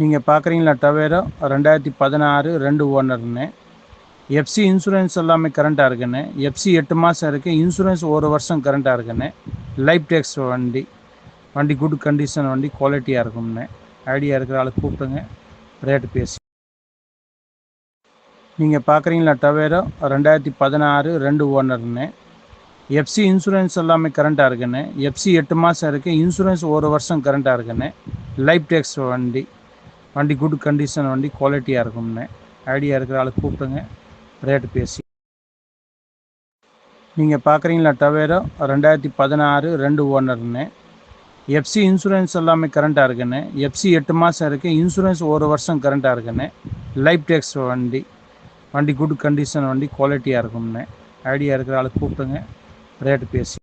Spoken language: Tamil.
நீங்கள் பார்க்குறீங்களா டவேரோ? ரெண்டாயிரத்தி பதினாறு ரெண்டு ஓனர்னு. எஃப்சி இன்சூரன்ஸ் எல்லாமே கரண்ட்டாக இருக்குன்னு. எஃப்சி எட்டு மாதம் இருக்குது இன்சூரன்ஸ் ஒரு வருஷம் கரண்ட்டாக இருக்குன்னு. லைஃப் டேக்ஸ் வண்டி. வண்டி குட் கண்டிஷன் வண்டி குவாலிட்டியாக இருக்கும்னு. ஐடியா இருக்கிற ஆளுக்கு கூப்பிடுங்க. ரேட்டு பேசி. நீங்கள் பார்க்குறீங்களா டவேரோ? ரெண்டாயிரத்தி பதினாறு ரெண்டு ஓனர்னு. எஃப்சி இன்சூரன்ஸ் எல்லாமே கரண்ட்டாக இருக்குன்னு. எஃப்சி எட்டு மாதம் இருக்குது இன்சூரன்ஸ் ஒரு வருஷம் கரண்ட்டாக இருக்குன்னு. லைஃப் டேக்ஸ் வண்டி. வண்டி குட் கண்டிஷன் வண்டி குவாலிட்டியாக இருக்கும்னு. ஐடியா இருக்கிற ஆளை கூப்பிடுங்க. ரேட்டு பேசி. நீங்கள் பார்க்குறீங்களா டவேரோ ரெண்டாயிரத்தி பதினாறு ரெண்டு ஓனர்னு. எஃப்சி இன்சூரன்ஸ் எல்லாமே கரண்ட்டாக இருக்குன்னு. எஃப்சி எட்டு மாதம் இருக்குது இன்சூரன்ஸ் ஒரு வருஷம் கரண்ட்டாக இருக்குன்னு. லைஃப் டேக்ஸ் வண்டி. வண்டி குட் கண்டிஷன் வண்டி குவாலிட்டியாக இருக்கும்னு. ஐடியா இருக்கிற ஆளை கூப்பிடுங்க. ரேட்டு பேசி.